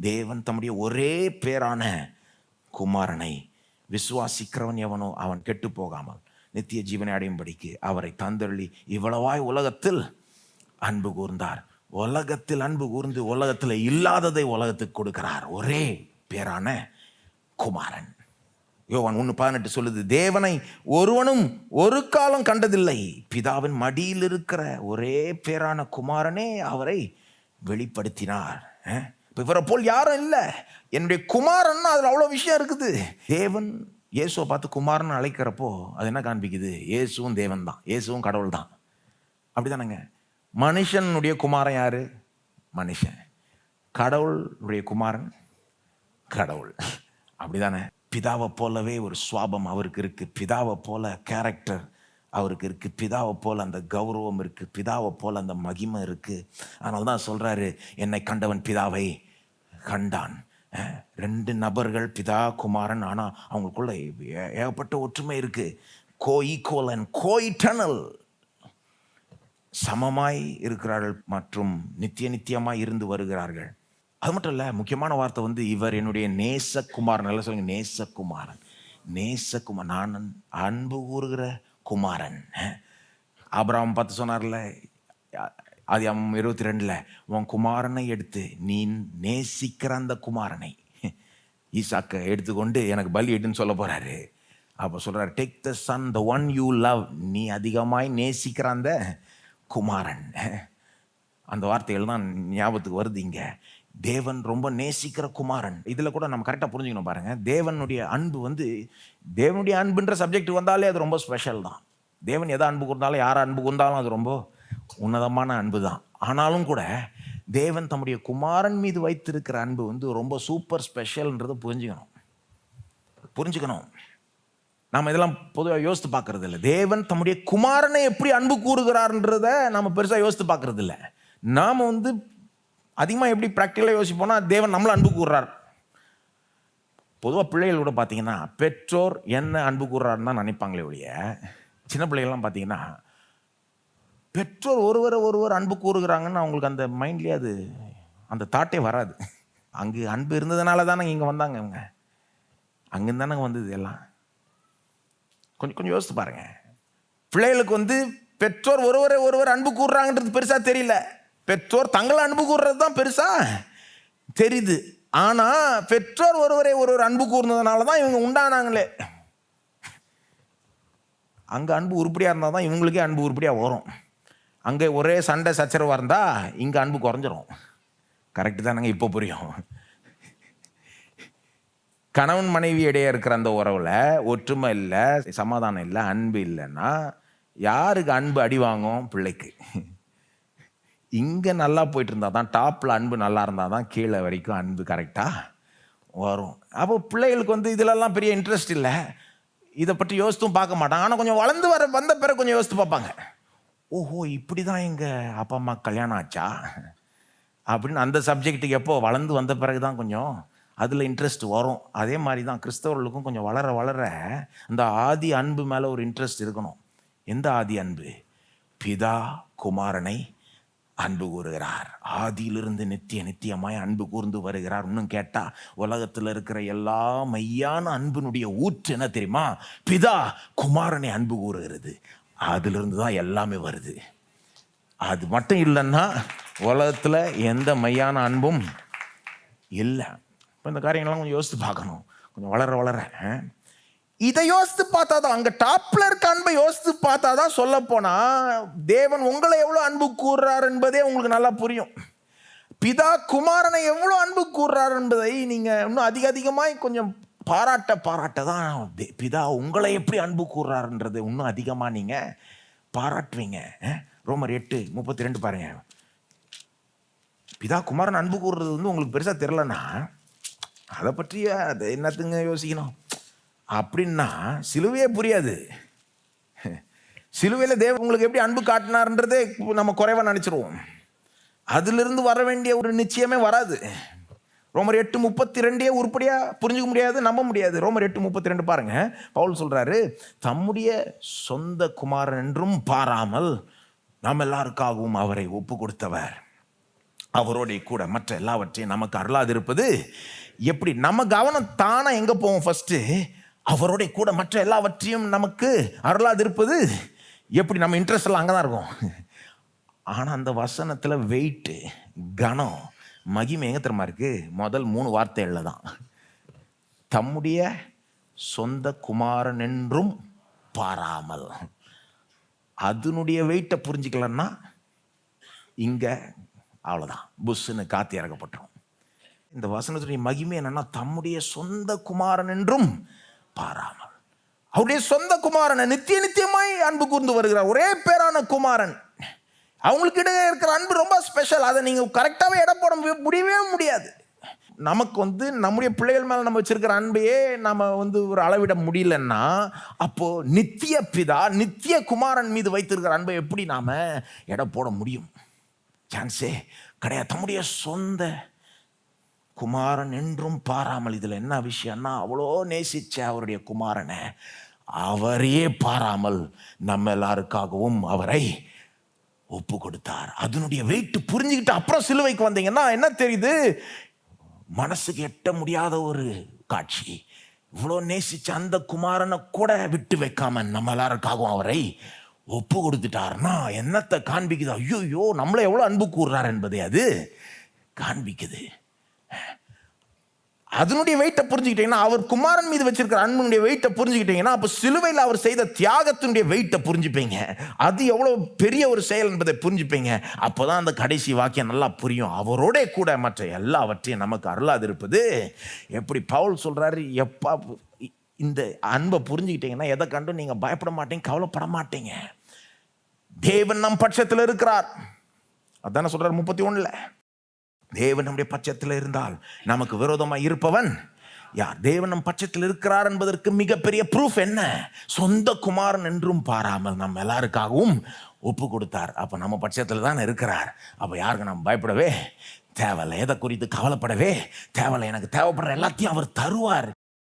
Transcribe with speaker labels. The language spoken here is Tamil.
Speaker 1: தேவன் தம்முடைய ஒரே பேரான குமாரனை விசுவாசிக்கிறவன் எவனோ அவன் கெட்டு போகாமல் நித்திய ஜீவனை அடையும்படிக்கு அவரை தந்தருளி இவ்வளவாய் உலகத்தில் அன்பு கூர்ந்தார். உலகத்தில் அன்பு கூர்ந்து உலகத்தில் இல்லாததை உலகத்துக்கு கொடுக்கிறார். ஒரே பேரான குமாரன். யோவான் ஒன்று பதினெட்டு சொல்லுது தேவனை ஒருவனும் ஒரு காலம் கண்டதில்லை. பிதாவின் மடியில் இருக்கிற ஒரே பேரான குமாரனே அவரை வெளிப்படுத்தினார். ஆ? இப்போ இவரை போல் யாரும் இல்லை. என்னுடைய குமாரன் அதில் அவ்வளோ விஷயம் இருக்குது. தேவன் இயேசுவை பார்த்து குமாரன் அழைக்கிறப்போ அது என்ன காண்பிக்குது? இயேசுவும் தேவன் தான். இயேசுவும் கடவுள் தான். அப்படி தானேங்க மனுஷனுடைய குமாரன் யார்? மனுஷன். கடவுளுடைய குமாரன் கடவுள். அப்படிதானே? பிதாவை போலவே ஒரு சுவாபம் அவருக்கு இருக்குது பிதாவை போல கேரக்டர் அவருக்கு இருக்குது பிதாவை போல் அந்த கௌரவம் இருக்குது பிதாவை போல் அந்த மகிமை இருக்குது அதனால தான் சொல்கிறாரு என்னை கண்டவன் பிதாவை கண்டான். ரெண்டு நபர்கள் பிதா குமாரன் ஆனால் அவங்களுக்குள்ள ஏகப்பட்ட ஒற்றுமை இருக்குது co equal and co eternal சமமாய் இருக்கிறார்கள் மற்றும் நித்திய நித்தியமாக இருந்து வருகிறார்கள். அது மட்டும் இல்லை முக்கியமான வார்த்தை வந்து இவர் என்னுடைய நேசகுமாரன். நல்லா சொல்லுங்க நேசகுமாரன். நேசகுமார் நான் அன்பு கூறுகிற குமாரன். ஆபிரகாம் பார்த்து சொன்னார்ல ஆதி இருபத்தி ரெண்டில் உன் குமாரனை எடுத்து நீ நேசிக்கிற அந்த குமாரனை. ஈசாக்கை எடுத்துக்கொண்டு எனக்கு பலி எடுன்னு சொல்ல போகிறாரு அப்போ சொல்கிறார் take the son the one you love நீ அதிகமாய் நேசிக்கிற அந்த குமாரன். அந்த வார்த்தைகள் தான் ஞாபகத்துக்கு வருது இங்கே. தேவன் ரொம்ப நேசிக்கிற குமாரன். இதில் கூட நம்ம கரெக்டாக புரிஞ்சுக்கணும் பாருங்கள் தேவனுடைய அன்பு வந்து தேவனுடைய அன்புன்ற சப்ஜெக்ட் வந்தாலே அது ரொம்ப ஸ்பெஷல் தான். தேவன் எதை அன்பு கூர்ந்தாலும் யார் அன்பு கூர்ந்தாலும் அது ரொம்ப உன்னதமான அன்பு தான். ஆனாலும் கூட தேவன் தம்முடைய குமாரன் மீது வைத்திருக்கிற அன்பு வந்து ரொம்ப சூப்பர் ஸ்பெஷல்ன்றதை புரிஞ்சுக்கணும். புரிஞ்சுக்கணும். நாம் இதெல்லாம் பொதுவாக யோசித்து பார்க்கறது இல்லை. தேவன் தம்முடைய குமாரனை எப்படி அன்பு கூறுகிறார்ன்றத நம்ம பெருசாக யோசித்து பார்க்கறது இல்லை. நாம் வந்து அதிகமாக எப்படி ப்ராக்டிக்கலாக யோசிப்போம்னா தேவன் நம்மளை அன்பு கூறுறார். பொதுவாக பிள்ளைகள் கூட பார்த்தீங்கன்னா பெற்றோர் என்ன அன்பு கூறுறாருன்னு தான் நினைப்பாங்களே ஒழிய சின்ன பிள்ளைகள்லாம் பார்த்தீங்கன்னா பெற்றோர் ஒருவரை ஒருவர் அன்பு கூறுகிறாங்கன்னு அவங்களுக்கு அந்த மைண்ட்லேயே அது அந்த தாட்டே வராது. அங்கே அன்பு இருந்ததுனால தானே இங்கே வந்தாங்க இவங்க. அங்கேருந்து தானே வந்தது எல்லாம் கொஞ்சம் கொஞ்சம் யோசித்து பாருங்கள் பிள்ளைகளுக்கு வந்து பெற்றோர் ஒருவரை ஒருவர் அன்பு கூறுறாங்கன்றது பெருசாக தெரியல. பெற்றோர் தங்களை அன்பு கூறுறது தான் பெருசா? தெரியுது. ஆனால் பெற்றோர் ஒருவரை ஒருவர் அன்பு கூர்ந்ததுனால தான் இவங்க உண்டானாங்களே. அங்கே அன்பு உருப்படியாக இருந்தால் தான் இவங்களுக்கே அன்பு உருப்படியாக வரும். அங்கே ஒரே சண்டை சச்சரவாக இருந்தால் இங்கே அன்பு குறைஞ்சிரும். கரெக்டு தானேங்க? இப்போ புரியும். கணவன் மனைவி இடையே இருக்கிற அந்த உறவில் ஒற்றுமை இல்லை சமாதானம் இல்லை அன்பு இல்லைன்னா யாருக்கு அன்பு அடி வாங்கும்? பிள்ளைக்கு. இங்கே நல்லா போயிட்டு இருந்தால் தான் டாப்பில் அன்பு நல்லா இருந்தால் தான் கீழே வரைக்கும் அன்பு கரெக்டாக வரும். அப்போ பிள்ளைகளுக்கு வந்து இதிலெல்லாம் பெரிய இன்ட்ரெஸ்ட் இல்லை. இதை பற்றி யோசித்தும் பார்க்க மாட்டாங்க. ஆனால் கொஞ்சம் வளர்ந்து வர வந்த பிறகு கொஞ்சம் யோசித்து பார்ப்பாங்க. ஓஹோ இப்படி தான் எங்கள் அப்பா அம்மா கல்யாணம் ஆச்சா? அப்படின்னு அந்த சப்ஜெக்ட்டுக்கு எப்போ வளர்ந்து வந்த பிறகு தான் கொஞ்சம் அதில் இன்ட்ரெஸ்ட் வரும். அதே மாதிரி தான் கிறிஸ்தவர்களுக்கும் கொஞ்சம் வளர வளர அந்த ஆதி அன்பு மேலே ஒரு இன்ட்ரெஸ்ட் இருக்கணும். எந்த ஆதி அன்பு? பிதா குமாரனை அன்பு கூறுகிறார். ஆதியிலிருந்து நித்திய நித்தியமாய் அன்பு கூர்ந்து வருகிறார். இன்னும் கேட்டா உலகத்தில் இருக்கிற எல்லா மையான அன்பினுடைய ஊற்று என்ன தெரியுமா? பிதா குமாரனை அன்பு கூறுகிறது. அதிலிருந்து தான் எல்லாமே வருது. அது மட்டும் இல்லைன்னா உலகத்தில் எந்த மையான அன்பும் இல்லை. இப்போ இந்த காரியங்கள்லாம் கொஞ்சம் யோசித்து பார்க்கணும். கொஞ்சம் வளர வளர ஆ? இதை யோசித்து பார்த்தா தான் அங்கே டாப்பில் இருக்க அன்பை யோசித்து பார்த்தா தான் சொல்ல தேவன் உங்களை எவ்வளோ அன்பு கூறுறார் என்பதே உங்களுக்கு நல்லா புரியும். பிதா குமாரனை எவ்வளோ அன்பு கூறுறார் என்பதை நீங்கள் இன்னும் அதிக அதிகமாக கொஞ்சம் பாராட்ட பாராட்ட தான் பிதா உங்களை எப்படி அன்பு கூறுறாருன்றது இன்னும் அதிகமாக நீங்கள் பாராட்டுவீங்க. ரோமர் எட்டு முப்பத்தி ரெண்டு பாருங்க. பிதா குமாரன் அன்பு கூறுறது வந்து உங்களுக்கு பெருசாக தெரிலனா அதை பற்றிய அதை என்னத்துங்க யோசிக்கணும்? அப்படின்னா சிலுவையே புரியாது. சிலுவையில் தேவ உங்களுக்கு எப்படி அன்பு காட்டினார்ன்றதே நம்ம குறைவாக நினச்சிருவோம். அதிலிருந்து வர வேண்டிய ஒரு நிச்சயமே வராது. ரோமர் எட்டு முப்பத்தி ரெண்டே உருப்படியாக புரிஞ்சுக்க முடியாது நம்ப முடியாது. ரோமர் எட்டு முப்பத்தி ரெண்டு பாருங்க. பவுல் சொல்கிறாரு தம்முடைய சொந்த குமாரன் என்றும் பாராமல் நாம் எல்லாருக்காகவும் அவரை ஒப்பு கொடுத்தவர் அவரோடைய கூட மற்ற எல்லாவற்றையும் நமக்கு அருளாதிருப்பது எப்படி? நம்ம கவனம் தானே எங்கே போவோம் ஃபஸ்ட்டு அவருடைய கூட மற்ற எல்லாவற்றையும் நமக்கு அருளாதிருப்பது எப்படி? நம்ம இன்ட்ரெஸ்ட் எல்லாம் அங்கே தான் இருக்கும். ஆனால் அந்த வசனத்தில் வெயிட்டு கனம் மகிமை எங்கே தெரியுமா இருக்குது முதல் மூணு வார்த்தைகளில் தான். தம்முடைய சொந்த குமாரன் என்றும் பாராமல். அதனுடைய வெயிட்டை புரிஞ்சுக்கலன்னா இங்கே அவ்வளோதான் புஷ்ஷுன்னு காத்தி இறக்கப்பட்டோம் இந்த வசனத்துடைய மகிமை என்னென்னா தம்முடைய சொந்த குமாரன் என்றும் பாராமல். அவருடைய சொந்த குமாரனை நித்திய நித்தியமாய் அன்பு கூர்ந்து வருகிறார். ஒரே பேரான குமாரன். அவங்களுக்கு இடையே இருக்கிற அன்பு ரொம்ப ஸ்பெஷல் அதை நீங்கள் கரெக்டாகவே இட போட முடியவே முடியாது. நமக்கு வந்து நம்முடைய பிள்ளைகள் மேலே நம்ம வச்சுருக்கிற அன்பையே நம்ம வந்து ஒரு அளவிட முடியலன்னா அப்போது நித்திய பிதா நித்திய குமாரன் மீது வைத்திருக்கிற அன்பை எப்படி நாம் எடை போட முடியும்? சான்ஸே கிடையாது. தம்முடைய சொந்த குமாரன் என்றும் பாராமல் இதில் என்ன விஷயம்னா அவ்வளோ நேசிச்ச அவருடைய குமாரனை அவரையே பாராமல் நம்ம எல்லாருக்காகவும் அவரை ஒப்பு கொடுத்தார் அதனுடைய வெயிட் புரிஞ்சுக்கிட்டு அப்புறம் சிலுவைக்கு வந்தீங்கன்னா என்ன தெரியுது? மனசுக்கு எட்ட முடியாத ஒரு காட்சி. இவ்வளோ நேசிச்ச அந்த குமாரனை கூட விட்டு வைக்காம நம்ம எல்லாருக்காகவும் அவரை ஒப்பு கொடுத்துட்டாருன்னா என்னத்தை காண்பிக்குது? ஐயோ நம்மளை எவ்வளோ அன்பு கூறுறார் என்பதை அது காண்பிக்குது. அதனுடைய வெயிட்டை புரிஞ்சுக்கிட்டீங்கன்னா அவர் குமாரன் மீது வச்சிருக்கிற அன்பனுடைய வெயிட்டை புரிஞ்சுக்கிட்டீங்கன்னா அப்போ சிலுவையில் அவர் செய்த தியாகத்தினுடைய வெயிட்டை புரிஞ்சுப்பீங்க. அது எவ்வளோ பெரிய ஒரு செயல் என்பதை புரிஞ்சுப்பீங்க. அப்போதான் அந்த கடைசி வாக்கியம் நல்லா புரியும். அவரோட கூட மற்ற எல்லாவற்றையும் நமக்கு அருளாது இருப்பது எப்படி பவுல் சொல்கிறாரு எப்பா இந்த அன்பை புரிஞ்சுக்கிட்டீங்கன்னா எதை கண்டும் நீங்கள் பயப்பட மாட்டீங்க கவலைப்பட மாட்டீங்க. தேவன் நம் பட்சத்தில் இருக்கிறார். அதானே சொல்கிறார் முப்பத்தி ஒன்றில் தேவன் நம்முடைய பட்சத்தில் இருந்தால் நமக்கு விரோதமாக இருப்பவன் யார்? தேவன் நம் பட்சத்தில் இருக்கிறார் என்பதற்கு மிகப்பெரிய ப்ரூஃப் என்ன? சொந்த குமாரன் என்றும் பாராமல் நம்ம எல்லாருக்காகவும் ஒப்பு கொடுத்தார் அப்போ நம்ம பட்சத்தில் தான் இருக்கிறார். அப்போ யாருக்கு நம்ம பயப்படவே? தேவையில்லை எதை குறித்து கவலைப்படவே? தேவையில்லை எனக்கு தேவைப்படுற எல்லாத்தையும் அவர் தருவார்.